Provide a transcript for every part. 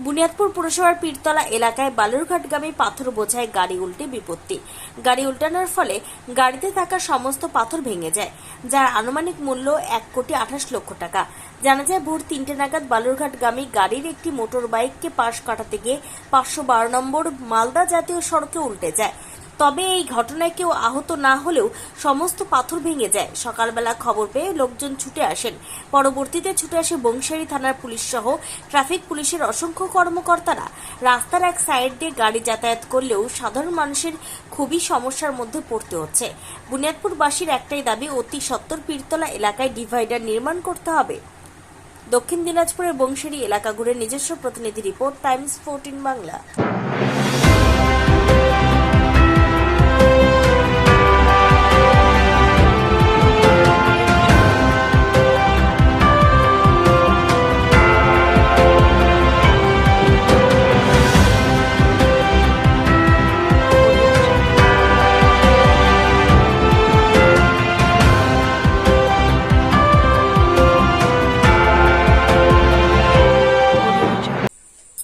বুনিয়াদপুর পুরসভার পীরতলা এলাকায় বালুরঘাটগামী পাথর বোঝায় গাড়ি উল্টে বিপত্তি। গাড়ি উল্টানোর ফলে গাড়িতে থাকা সমস্ত পাথর ভেঙে যায়, যার আনুমানিক মূল্য এক কোটি আঠাশ লক্ষ টাকা। জানা যায়, ভোর তিনটে নাগাদ বালুরঘাটগামী গাড়ির একটি মোটর বাইককে পাশ কাটাতে গিয়ে পাঁচশো বারো নম্বর মালদা জাতীয় সড়কে উল্টে যায়। তবে এই ঘটনায় কেউ আহত না হলেও সমস্ত পাথর ভেঙে যায়। সকালবেলা খবর পেয়ে লোকজন ছুটে আসেন। পরবর্তীতে ছুটে আসে বংশারী থানার পুলিশ সহ ট্রাফিক পুলিশের অসংখ্য কর্মকর্তারা। রাস্তার এক সাইড দিয়ে গাড়ি যাতায়াত করলেও সাধারণ মানুষের খুবই সমস্যার মধ্যে পড়তে হচ্ছে। বুনিয়াদপুরবাসীর একটাই দাবি, অতি সত্তর পীরতলা এলাকায় ডিভাইডার নির্মাণ করতে হবে। দক্ষিণ দিনাজপুরের বংশারী এলাকা ঘুরে নিজস্ব প্রতিনিধি রিপোর্ট, টাইমস ফোরটিন বাংলা।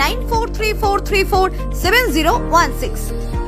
9434347016